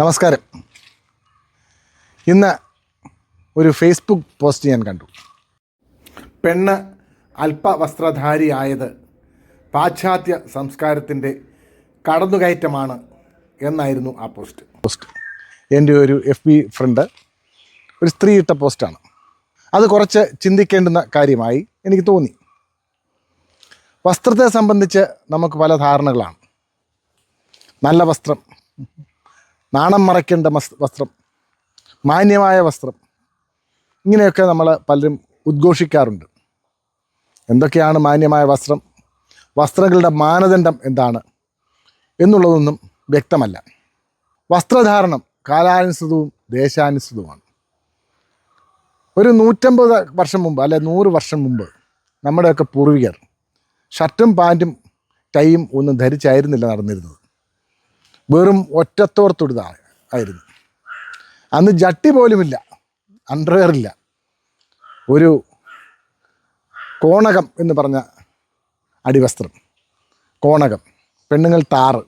നമസ്കാരം. ഇന്ന് ഒരു ഫേസ്ബുക്ക് പോസ്റ്റ് ഞാൻ കണ്ടു. പെണ്ണ് അല്പവസ്ത്രധാരിയായത് പാശ്ചാത്യ സംസ്കാരത്തിന്റെ കടന്നുകയറ്റമാണ് എന്നായിരുന്നു ആ പോസ്റ്റ് പോസ്റ്റ് എന്റെ ഒരു എഫ് ബി ഫ്രണ്ട് ഒരു സ്ത്രീ ഇട്ട പോസ്റ്റാണ് അത് കുറച്ച് ചിന്തിക്കേണ്ടുന്ന കാര്യമായി എനിക്ക് തോന്നി. വസ്ത്രത്തെ സംബന്ധിച്ച് നമുക്ക് പല ധാരണകളാണ്. നല്ല വസ്ത്രം നാണം മറയ്ക്കേണ്ട വസ്ത്രം മാന്യമായ വസ്ത്രം. ഇങ്ങനെയൊക്കെ നമ്മൾ പലരും ഉദ്ഘോഷിക്കാറുണ്ട്. എന്തൊക്കെയാണ് മാന്യമായ വസ്ത്രം? വസ്ത്രങ്ങളുടെ മാനദണ്ഡം എന്താണ്? എന്നുള്ളതൊന്നും വ്യക്തമല്ല. വസ്ത്രധാരണം കാലാനുസൃതവും ദേശാനുസൃതവുമാണ്. ഒരു നൂറ്റമ്പത് വർഷം മുമ്പ് അല്ലെ നൂറ് വർഷം മുമ്പ് നമ്മുടെയൊക്കെ പൂർവികർ ഷർട്ടും പാന്റും ടൈയും ഒന്നും ധരിച്ചായിരുന്നില്ല നടന്നിരുന്നത്. വെറും ഒറ്റത്തോർത്തുടുത ആയിരുന്നു. അന്ന് ജട്ടി പോലുമില്ല അണ്ടർവെയറില്ല ഒരു കോണകം എന്ന് പറഞ്ഞ അടിവസ്ത്രം കോണകം പെണ്ണുങ്ങൾ താറ്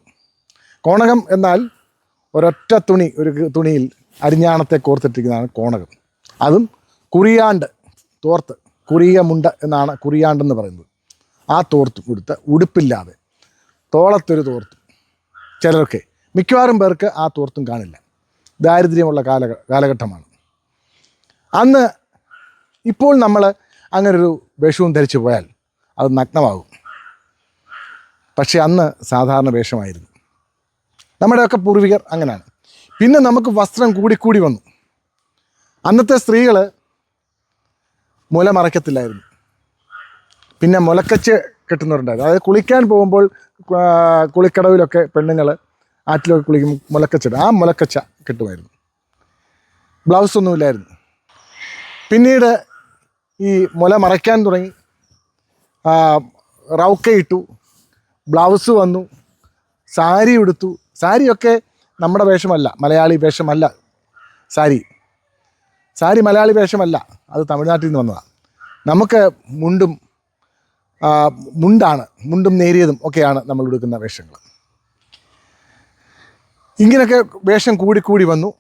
കോണകം എന്നാൽ ഒരൊറ്റ തുണി ഒരു തുണിയിൽ അരിഞ്ഞാണത്തെ കോർത്തിട്ടിരിക്കുന്നതാണ് കോണകം. അതും കുറിയാണ്ട് തോർത്ത് കുറിയ മുണ്ട എന്നാണ് കുറിയാണ്ടെന്ന് പറയുന്നത്. ആ തോർത്ത് കൊടുത്ത് ഉടുപ്പില്ലാതെ തോളത്തൊരു തോർത്ത് ചിലർക്ക് മിക്കവാറും പേർക്ക് ആ തോർത്തും കാണില്ല. ദാരിദ്ര്യമുള്ള കാല കാലഘട്ടമാണ്. അന്ന് ഇപ്പോൾ നമ്മൾ അങ്ങനൊരു വേഷവും ധരിച്ചു പോയാൽ അത് നഗ്നമാകും. പക്ഷേ അന്ന് സാധാരണ വേഷമായിരുന്നു. നമ്മുടെയൊക്കെ പൂർവികർ അങ്ങനെയാണ് പിന്നെ നമുക്ക് വസ്ത്രം കൂടിക്കൂടി വന്നു. അന്നത്തെ സ്ത്രീകൾ മുല മറയ്ക്കത്തില്ലായിരുന്നു. പിന്നെ മുലക്കച്ച് കെട്ടുന്നവരുണ്ടായിരുന്നു. അതായത് കുളിക്കാൻ പോകുമ്പോൾ കുളിക്കടവിലൊക്കെ പെണ്ണുങ്ങൾ ആറ്റിലൊക്കെ കുളിക്കും മുലക്കച്ചട ആ മുലക്കച്ച കിട്ടുമായിരുന്നു. ബ്ലൗസ് ഒന്നുമില്ലായിരുന്നു പിന്നീട് ഈ മുല മറയ്ക്കാൻ തുടങ്ങി. റൗക്ക ഇട്ടു. ബ്ലൗസ് വന്നു. സാരി ഉടുത്തു. സാരിയൊക്കെ നമ്മുടെ വേഷമല്ല. മലയാളി വേഷമല്ല. സാരി. സാരി മലയാളി വേഷമല്ല. അത് തമിഴ്നാട്ടിൽ നിന്ന് വന്നതാണ് നമുക്ക് മുണ്ടും മുണ്ടാണ്. മുണ്ടും നേരിയതും ഒക്കെയാണ് നമ്മൾ ഉടുക്കുന്ന വേഷങ്ങൾ. ഇങ്ങനെയൊക്കെ വേഷം കൂടിക്കൂടി വന്നു.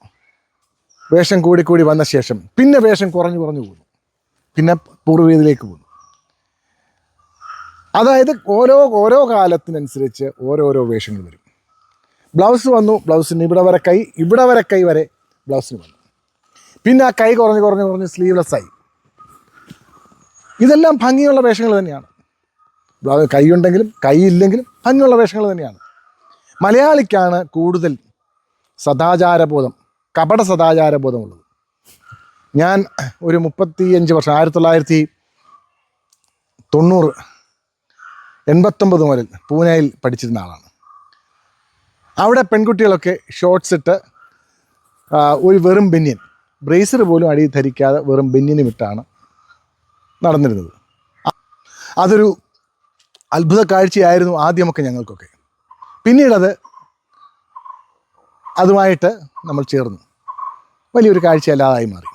വേഷം കൂടിക്കൂടി വന്ന ശേഷം പിന്നെ വേഷം കുറഞ്ഞു കുറഞ്ഞു പോകുന്നു പിന്നെ പൂർവീതിയിലേക്ക് പോകുന്നു അതായത് ഓരോ ഓരോ കാലത്തിനനുസരിച്ച് ഓരോരോ വേഷങ്ങൾ വരും. ബ്ലൗസ് വന്നു ബ്ലൗസിന് ഇവിടെ വരെ കൈ ഇവിടെ വരെ കൈ വരെ ബ്ലൗസിന് വന്നു. പിന്നെ ആ കൈ കുറഞ്ഞ് കുറഞ്ഞ് കുറഞ്ഞ് സ്ലീവ്ലെസ് ആയി. ഇതെല്ലാം ഭംഗിയുള്ള വേഷങ്ങൾ തന്നെയാണ്. കൈയുണ്ടെങ്കിലും കൈ ഇല്ലെങ്കിലും ഭംഗിയുള്ള വേഷങ്ങൾ തന്നെയാണ്. മലയാളിക്കാണ് കൂടുതൽ സദാചാരബോധം കപട സദാചാരബോധമുള്ളത്. ഞാൻ ഒരു മുപ്പത്തിയഞ്ച് വർഷം ആയിരത്തി തൊള്ളായിരത്തി തൊണ്ണൂറ് എൺപത്തൊമ്പത് മുതൽ പൂനെയിൽ പഠിച്ചിരുന്ന ആളാണ്. അവിടെ പെൺകുട്ടികളൊക്കെ ഷോർട്സ് ഇട്ട് ഒരു വെറും ബെന്യൻ ബ്രേസർ പോലും അടി ധരിക്കാതെ വെറും ബെന്യനും ഇട്ടാണ് നടന്നിരുന്നത്. അതൊരു അത്ഭുത കാഴ്ചയായിരുന്നു ആദ്യമൊക്കെ ഞങ്ങൾക്കൊക്കെ. പിന്നീടത് അതുമായിട്ട് നമ്മൾ ചേർന്നു. വലിയൊരു കാഴ്ചയല്ലാതായി മാറി.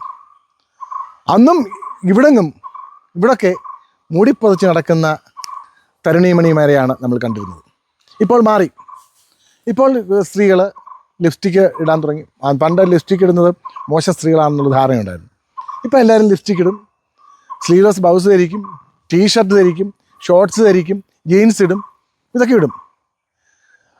അന്നും ഇവിടെങ്ങും ഇവിടൊക്കെ മൂടിപ്പതച്ച് നടക്കുന്ന തരുണീമണിമാരെയാണ് നമ്മൾ കണ്ടിരുന്നത്. ഇപ്പോൾ മാറി. ഇപ്പോൾ സ്ത്രീകൾ ലിപ്സ്റ്റിക്ക് ഇടാൻ തുടങ്ങി. പണ്ട് ലിപ്സ്റ്റിക്ക് ഇടുന്നത് മോശം സ്ത്രീകളാണെന്നുള്ള ധാരണയുണ്ടായിരുന്നു. ഇപ്പോൾ എല്ലാവരും ലിപ്സ്റ്റിക്ക് ഇടും. സ്ലീവ്ലെസ് ബ്ലൗസ് ധരിക്കും ടീഷർട്ട് ധരിക്കും ഷോർട്സ് ധരിക്കും ജീൻസ് ഇടും ഇതൊക്കെ ഇടും.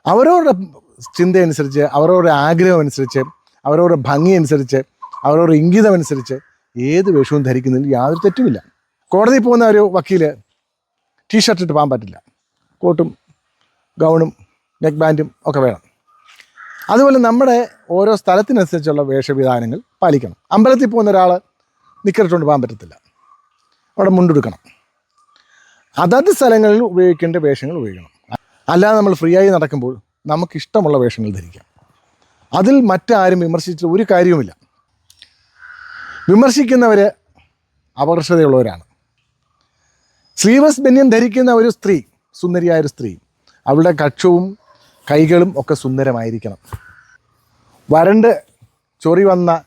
അവരവരുടെ ചിന്തയനുസരിച്ച് അവരവരുടെ ആഗ്രഹം അനുസരിച്ച് അവരവരുടെ ഭംഗി അനുസരിച്ച് അവരവരുടെ ഇംഗിതം അനുസരിച്ച് ഏത് വേഷവും ധരിക്കുന്നതിൽ യാതൊരു തെറ്റുമില്ല. കോടതിയിൽ പോകുന്ന ഒരു വക്കീൽ ടീഷർട്ട് ഇട്ട് പോകാൻ പറ്റില്ല. കോട്ടും ഗൗണും നെക്ക് ബാൻഡും ഒക്കെ വേണം. അതുപോലെ നമ്മുടെ ഓരോ സ്ഥലത്തിനനുസരിച്ചുള്ള വേഷവിധാനങ്ങൾ പാലിക്കണം. അമ്പലത്തിൽ പോകുന്ന ഒരാൾ നിക്കറിട്ടുകൊണ്ട് പോകാൻ പറ്റത്തില്ല. അവിടെ മുണ്ടെടുക്കണം അതത് സ്ഥലങ്ങളിൽ ഉപയോഗിക്കേണ്ട വേഷങ്ങൾ ഉപയോഗിക്കണം. അല്ലാതെ നമ്മൾ ഫ്രീ ആയി നടക്കുമ്പോൾ നമുക്കിഷ്ടമുള്ള വേഷങ്ങൾ ധരിക്കാം. അതിൽ മറ്റാരും വിമർശിച്ച ഒരു കാര്യവുമില്ല. വിമർശിക്കുന്നവർ അപകർഷതയുള്ളവരാണ്. സ്ലീവസ് ബെന്യൻ ധരിക്കുന്ന ഒരു സ്ത്രീ സുന്ദരിയായ ഒരു സ്ത്രീ അവളുടെ കക്ഷവും കൈകളും ഒക്കെ സുന്ദരമായിരിക്കണം. വരണ്ട് ചൊറി വന്ന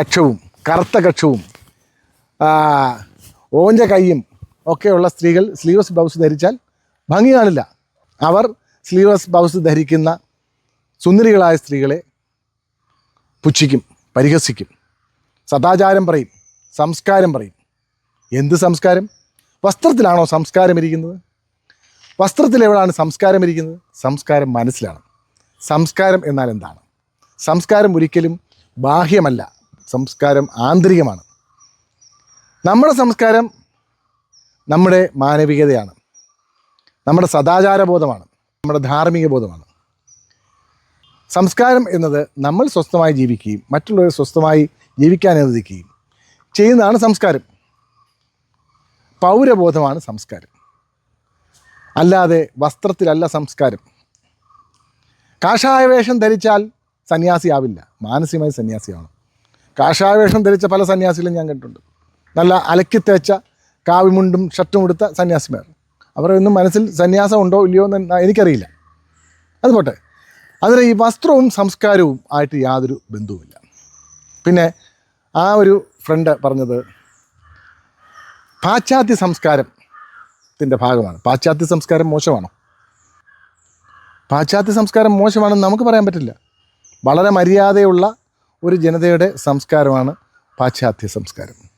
കക്ഷവും കറുത്ത കക്ഷവും ഓഞ്ച കൈയും ഒക്കെയുള്ള സ്ത്രീകൾ സ്ലീവസ് ബ്ലൗസ് ധരിച്ചാൽ ഭംഗി കാണില്ല അവർ സ്ലീവസ് ബ്ലൗസ് ധരിക്കുന്ന സുന്ദരികളായ സ്ത്രീകളെ പുച്ഛിക്കും പരിഹസിക്കും സദാചാരം പറയും സംസ്കാരം പറയും. എന്ത് സംസ്കാരം? വസ്ത്രത്തിലാണോ സംസ്കാരം ഇരിക്കുന്നത്? വസ്ത്രത്തിൽ എവിടെയാണ് സംസ്കാരം ഇരിക്കുന്നത്? സംസ്കാരം മനസ്സിലാണ്. സംസ്കാരം എന്നാൽ എന്താണ്? സംസ്കാരം ഒരിക്കലും ബാഹ്യമല്ല സംസ്കാരം ആന്തരികമാണ്. നമ്മുടെ സംസ്കാരം നമ്മുടെ മാനവികതയാണ്. നമ്മുടെ സദാചാരബോധമാണ്. നമ്മുടെ ധാർമ്മിക ബോധമാണ്. സംസ്കാരം എന്നത് നമ്മൾ സ്വസ്ഥമായി ജീവിക്കുകയും മറ്റുള്ളവരെ സ്വസ്ഥമായി ജീവിക്കാൻ അനുവദിക്കുകയും ചെയ്യുന്നതാണ് സംസ്കാരം. പൗരബോധമാണ് സംസ്കാരം. അല്ലാതെ വസ്ത്രത്തിലല്ല സംസ്കാരം. കാഷായ വേഷം ധരിച്ചാൽ സന്യാസിയാവില്ല. മാനസികമായി സന്യാസിയാവണം. കാഷായ വേഷം ധരിച്ച പല സന്യാസികളും ഞാൻ കണ്ടിട്ടുണ്ട്. നല്ല അലക്കി തേച്ച കാവിമുണ്ടും ഷർട്ടും എടുത്ത സന്യാസിമാർ. അവരൊന്നും മനസ്സിൽ സന്യാസം ഉണ്ടോ ഇല്ലയോ എന്ന് എനിക്കറിയില്ല. അത് പോട്ടെ. ഈ വസ്ത്രവും സംസ്കാരവും ആയിട്ട് യാതൊരു ബന്ധവുമില്ല. പിന്നെ ആ ഒരു ഫ്രണ്ട് പറഞ്ഞത് പാശ്ചാത്യ സംസ്കാരത്തിന്റെ ഭാഗമാണ്. പാശ്ചാത്യ സംസ്കാരം മോശമാണോ? പാശ്ചാത്യ സംസ്കാരം മോശമാണെന്ന് നമുക്ക് പറയാൻ പറ്റില്ല. വളരെ മര്യാദയുള്ള ഒരു ജനതയുടെ സംസ്കാരമാണ് പാശ്ചാത്യ സംസ്കാരം.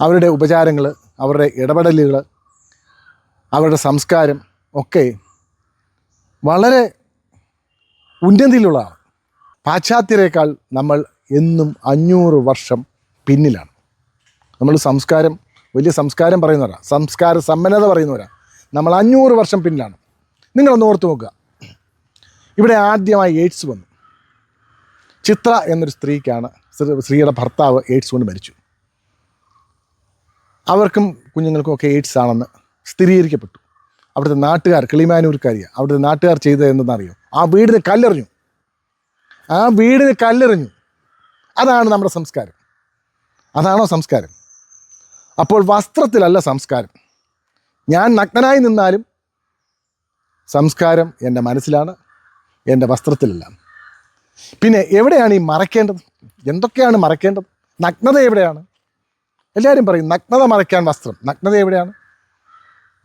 അവരുടെ ഉപചാരങ്ങൾ അവരുടെ ഇടപെടലുകൾ അവരുടെ സംസ്കാരം ഒക്കെ വളരെ ഉന്നതിയിലുള്ളതാണ്. പാശ്ചാത്യരേക്കാൾ നമ്മൾ എന്നും അഞ്ഞൂറ് വർഷം പിന്നിലാണ്. നമ്മൾ സംസ്കാരം വലിയ സംസ്കാരം പറയുന്നവരാ. സംസ്കാര സമ്പന്നത പറയുന്നവരാ. നമ്മൾ അഞ്ഞൂറ് വർഷം പിന്നിലാണ്. നിങ്ങളൊന്ന് ഓർത്ത് നോക്കുക. ഇവിടെ ആദ്യമായി എയ്ഡ്സ് വന്നു. ചിത്ര എന്നൊരു സ്ത്രീക്കാണ് സ്ത്രീയുടെ ഭർത്താവ് എയ്ഡ്സ് കൊണ്ട് മരിച്ചു. അവർക്കും കുഞ്ഞുങ്ങൾക്കും ഒക്കെ എയ്ഡ്സ് ആണെന്ന് സ്ഥിരീകരിക്കപ്പെട്ടു. അവിടുത്തെ നാട്ടുകാർ കിളിമാനൂർക്കാരിയാണ് അവിടുത്തെ നാട്ടുകാർ ചെയ്തത് എന്തെന്നറിയോ? ആ വീടിന് കല്ലെറിഞ്ഞു. ആ വീടിന് കല്ലെറിഞ്ഞു. അതാണ് നമ്മുടെ സംസ്കാരം. അതാണോ സംസ്കാരം? അപ്പോൾ വസ്ത്രത്തിലല്ല സംസ്കാരം. ഞാൻ നഗ്നനായി നിന്നാലും സംസ്കാരം എന്റെ മനസ്സിലാണ് എന്റെ വസ്ത്രത്തിലല്ല. പിന്നെ എവിടെയാണ് ഈ മറയ്ക്കേണ്ടത്? എന്തൊക്കെയാണ് മറയ്ക്കേണ്ടത്? നഗ്നത എവിടെയാണ്? എല്ലാവരും പറയും നഗ്നത മറയ്ക്കാൻ വസ്ത്രം. നഗ്നത എവിടെയാണ്?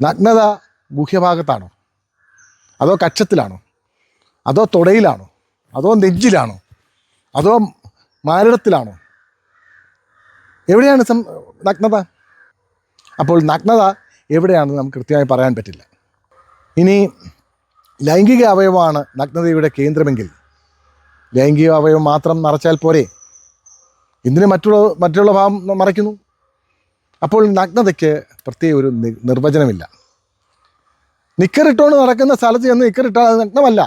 നഗ്നത ഗുഹ്യഭാഗത്താണോ? അതോ കക്ഷത്തിലാണോ? അതോ തുടയിലാണോ? അതോ നെഞ്ചിലാണോ? അതോ മാരടത്തിലാണോ? എവിടെയാണ് സം നഗ്നത? അപ്പോൾ നഗ്നത എവിടെയാണെന്ന് നമുക്ക് കൃത്യമായി പറയാൻ പറ്റില്ല. ഇനി ലൈംഗിക അവയവമാണ് നഗ്നതയുടെ കേന്ദ്രമെങ്കിൽ. ലൈംഗിക അവയവം മാത്രം മറച്ചാൽ പോരെ? ഇതിന് മറ്റുള്ള മറ്റുള്ള ഭാവം മറയ്ക്കുന്നു? അപ്പോൾ നഗ്നതയ്ക്ക് പ്രത്യേക ഒരു നിർവചനമില്ല. നിക്കറിട്ടുകൊണ്ട് നടക്കുന്ന സ്ഥലത്ത് ചെന്ന് നിക്കറിട്ടാൽ അത് നഗ്നമല്ല.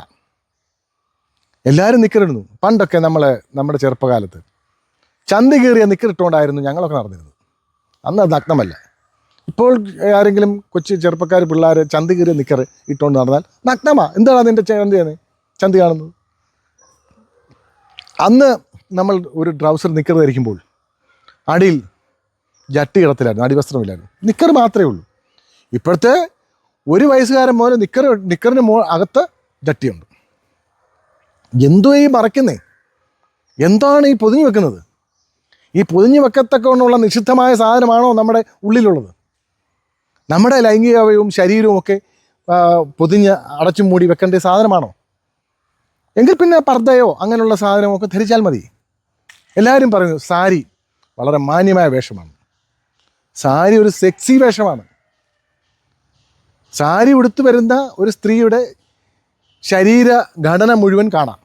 എല്ലാവരും നിക്കറിടുന്നു. പണ്ടൊക്കെ നമ്മൾ നമ്മുടെ ചെറുപ്പകാലത്ത് ചന്തി കീറിയ നിക്കറിട്ടുകൊണ്ടായിരുന്നു ഞങ്ങളൊക്കെ നടന്നിരുന്നത്. അന്ന് അത് നഗ്നമല്ല. ഇപ്പോൾ ആരെങ്കിലും കൊച്ചു ചെറുപ്പക്കാർ പിള്ളേർ ചന്തി കീറിയ നിക്കർ ഇട്ടുകൊണ്ട് നടന്നാൽ നഗ്നമാ. എന്താണ് അതിന്റെ ചന്തി ചന്തി കാണുന്നത് അന്ന് നമ്മൾ ഒരു ട്രൗസർ നിക്കർ ധരിക്കുമ്പോൾ അടിയിൽ ജട്ടി ഇടത്തിലായിരുന്നു അടിവസ്ത്രമില്ലായിരുന്നു. നിക്കർ മാത്രമേ ഉള്ളൂ. ഇപ്പോഴത്തെ ഒരു വയസ്സുകാരൻ പോലെ നിക്കർ നിക്കറിന് മോ അകത്ത് ജട്ടിയുണ്ട്. എന്തോ ഈ മറയ്ക്കുന്നേ? എന്താണ് ഈ പൊതിഞ്ഞു വെക്കുന്നത്? ഈ പൊതിഞ്ഞു വെക്കത്തക്കൊണ്ടുള്ള നിഷിദ്ധമായ സാധനമാണോ നമ്മുടെ ഉള്ളിലുള്ളത്? നമ്മുടെ ലൈംഗികവയവും ശരീരവും ഒക്കെ പൊതിഞ്ഞ് അടച്ചും മൂടി വെക്കേണ്ട സാധനമാണോ? എങ്കിൽ പിന്നെ പർദ്ദയോ അങ്ങനെയുള്ള സാധനമൊക്കെ ധരിച്ചാൽ മതി. എല്ലാവരും പറയുന്നു സാരി വളരെ മാന്യമായ വേഷമാണ്. സാരി ഒരു സെക്സി വേഷമാണ്. സാരി ഉടുത്തു വരുന്ന ഒരു സ്ത്രീയുടെ ശരീര ഘടന മുഴുവൻ കാണാം.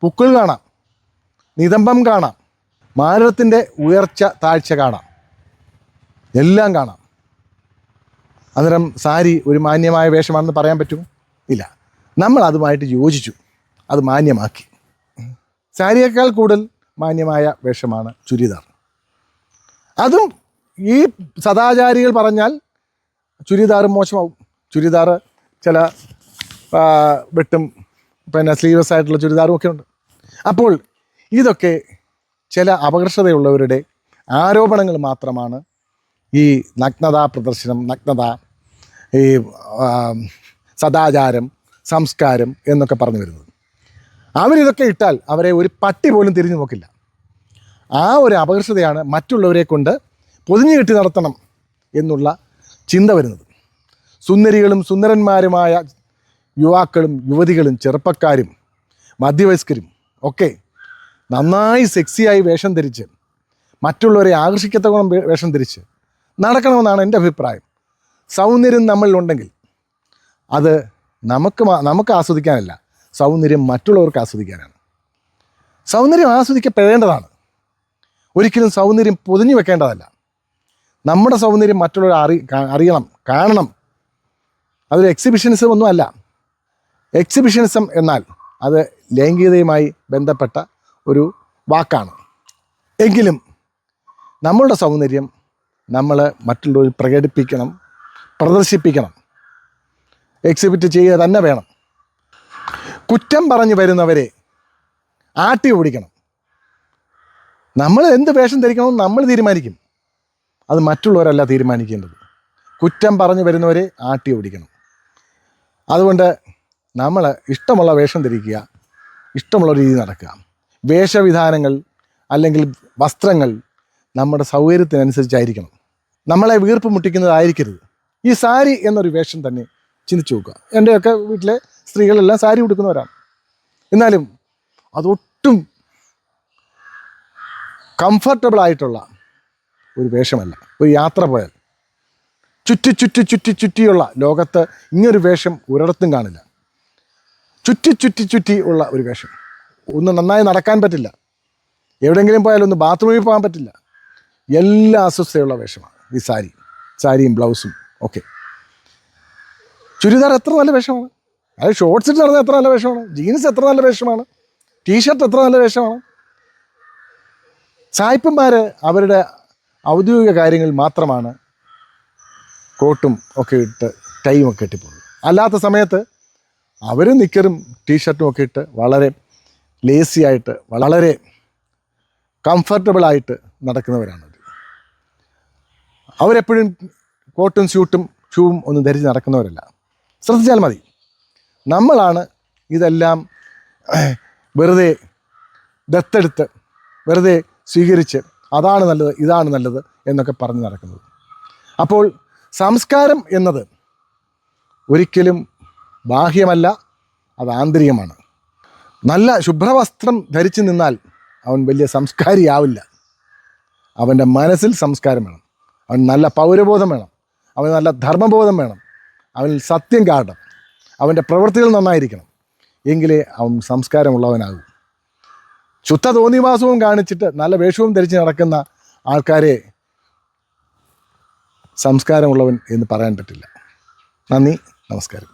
പുക്കിൾ കാണാം. നിതംബം കാണാം. മാരത്തിന്റെ ഉയർച്ച താഴ്ച കാണാം. എല്ലാം കാണാം. അന്നേരം സാരി ഒരു മാന്യമായ വേഷമാണെന്ന് പറയാൻ പറ്റുമോ? ഇല്ല. നമ്മൾ അതുമായിട്ട് യോജിച്ചു. അത് മാന്യമാക്കി. സാരിയേക്കാൾ കൂടുതൽ മാന്യമായ വേഷമാണ് ചുരിദാർ. അതും ഈ സദാചാരികൾ പറഞ്ഞാൽ ചുരിദാർ മോശമാവും. ചുരിദാർ ചില വെട്ടും പിന്നെ സ്ലീവ്ലെസ് ആയിട്ടുള്ള ചുരിദാറും ഒക്കെ ഉണ്ട്. അപ്പോൾ ഇതൊക്കെ ചില അപകർഷതയുള്ളവരുടെ ആരോപണങ്ങൾ മാത്രമാണ് ഈ നഗ്നതാ പ്രദർശനം നഗ്നത ഈ സദാചാരം സംസ്കാരം എന്നൊക്കെ പറഞ്ഞു വരുന്നത്. അവരിതൊക്കെ ഇട്ടാൽ അവരെ ഒരു പട്ടി പോലും തിരിഞ്ഞു നോക്കില്ല. ആ ഒരു അപകർഷതയാണ് മറ്റുള്ളവരെ കൊണ്ട് പൊതിഞ്ഞു കെട്ടി നടത്തണം എന്നുള്ള ചിന്ത വരുന്നത്. സുന്ദരികളും സുന്ദരന്മാരുമായ യുവാക്കളും യുവതികളും ചെറുപ്പക്കാരും മധ്യവയസ്കരും ഒക്കെ നന്നായി സെക്സിയായി വേഷം ധരിച്ച് മറ്റുള്ളവരെ ആകർഷിക്കത്തക്കോണം വേഷം ധരിച്ച് നടക്കണമെന്നാണ് എന്റെ അഭിപ്രായം. സൗന്ദര്യം നമ്മളിലുണ്ടെങ്കിൽ അത് നമുക്ക് നമുക്ക് ആസ്വദിക്കാനല്ല സൗന്ദര്യം മറ്റുള്ളവർക്ക് ആസ്വദിക്കാനാണ്. സൗന്ദര്യം ആസ്വദിക്കപ്പെടേണ്ടതാണ്. ഒരിക്കലും സൗന്ദര്യം പൊതിഞ്ഞു വെക്കേണ്ടതല്ല. നമ്മുടെ സൗന്ദര്യം മറ്റുള്ളവർ അറി അറിയണം കാണണം. അതൊരു എക്സിബിഷനിസം ഒന്നും അല്ല. എക്സിബിഷനിസം എന്നാൽ അത് ലൈംഗികതയുമായി ബന്ധപ്പെട്ട ഒരു വാക്കാണ്. എങ്കിലും നമ്മളുടെ സൗന്ദര്യം നമ്മൾ മറ്റുള്ളവർ പ്രകടിപ്പിക്കണം പ്രദർശിപ്പിക്കണം. എക്സിബിറ്റ് ചെയ്യുക തന്നെ വേണം. കുറ്റം പറഞ്ഞു വരുന്നവരെ ആട്ടി ഓടിക്കണം നമ്മൾ എന്ത് വേഷം ധരിക്കണമെന്ന് നമ്മൾ തീരുമാനിക്കും. അത് മറ്റുള്ളവരല്ല തീരുമാനിക്കേണ്ടത്. കുറ്റം പറഞ്ഞു വരുന്നവരെ ആട്ടി ഓടിക്കണം. അതുകൊണ്ട് നമ്മൾ ഇഷ്ടമുള്ള വേഷം ധരിക്കുക ഇഷ്ടമുള്ള രീതി നടക്കുക. വേഷവിധാനങ്ങൾ അല്ലെങ്കിൽ വസ്ത്രങ്ങൾ നമ്മുടെ സൗകര്യത്തിനനുസരിച്ചായിരിക്കണം. നമ്മളെ വീർപ്പ് മുട്ടിക്കുന്നതായിരിക്കരുത്. ഈ സാരി എന്നൊരു വേഷം തന്നെ ചിന്തിച്ചു നോക്കുക. എന്റെയൊക്കെ വീട്ടിലെ സ്ത്രീകളെല്ലാം സാരി ഉടുക്കുന്നവരാണ്. എന്നാലും അതൊട്ടും കംഫർട്ടബിൾ ആയിട്ടുള്ള ഒരു വേഷമല്ല. ഒരു യാത്ര പോയാൽ. ചുറ്റി ചുറ്റി ചുറ്റി ചുറ്റിയുള്ള ലോകത്ത് ഇങ്ങനൊരു വേഷം ഒരിടത്തും കാണില്ല. ചുറ്റി ചുറ്റി ചുറ്റി ഉള്ള ഒരു വേഷം. ഒന്ന് നന്നായി നടക്കാൻ പറ്റില്ല. എവിടെയെങ്കിലും പോയാലും ഒന്ന് ബാത്റൂമിൽ പോകാൻ പറ്റില്ല. എല്ലാ അസ്വസ്ഥയുള്ള വേഷമാണ്. ഈ സാരി. സാരിയും ബ്ലൗസും ഒക്കെ. ചുരിദാർ എത്ര നല്ല വേഷമാണ്. അത് ഷോർട്ട്സ് ഇട്ട് നടന്ന എത്ര നല്ല വേഷമാണ്. ജീൻസ് എത്ര നല്ല വേഷമാണ്. ടീഷർട്ട് എത്ര നല്ല വേഷമാണ്. സായിപ്പന്മാർ അവരുടെ ഔദ്യോഗിക കാര്യങ്ങൾ മാത്രമാണ് കോട്ടും ഒക്കെ ഇട്ട് ടൈം ഒക്കെ അല്ലാത്ത സമയത്ത് അവർ നിക്കറും ടീഷർട്ടും ഒക്കെ ഇട്ട് വളരെ ലേസി ആയിട്ട് വളരെ കംഫർട്ടബിളായിട്ട് നടക്കുന്നവരാണ് അവർ. അവരെപ്പോഴും കോട്ടും സ്യൂട്ടും ഷൂവും ഒന്നും ധരിച്ച് നടക്കുന്നവരല്ല. ശ്രദ്ധിച്ചാൽ മതി. നമ്മളാണ് ഇതെല്ലാം വെറുതെ ദത്തെടുത്ത് വെറുതെ സ്വീകരിച്ച് അതാണ് നല്ലത് ഇതാണ് നല്ലത് എന്നൊക്കെ പറഞ്ഞ് നടക്കുന്നത്. അപ്പോൾ സംസ്കാരം എന്നത് ഒരിക്കലും ബാഹ്യമല്ല അത് ആന്തരികമാണ്. നല്ല ശുഭ്രവസ്ത്രം ധരിച്ചു നിന്നാൽ അവൻ വലിയ സംസ്കാരിയാവില്ല. അവന്റെ മനസ്സിൽ സംസ്കാരം വേണം. അവൻ നല്ല പൗരബോധം വേണം. അവന് നല്ല ധർമ്മബോധം വേണം. അവൻ സത്യം കാട്ടണം. അവന്റെ പ്രവൃത്തികൾ നന്നായിരിക്കണം. എങ്കിലേ അവൻ സംസ്കാരമുള്ളവനാകും. ശുദ്ധ തോന്നിവാസവും കാണിച്ചിട്ട് നല്ല വേഷവും ധരിച്ച് നടക്കുന്ന ആൾക്കാരെ സംസ്കാരമുള്ളവൻ എന്ന് പറയാൻ പറ്റില്ല. നന്ദി നമസ്കാരം.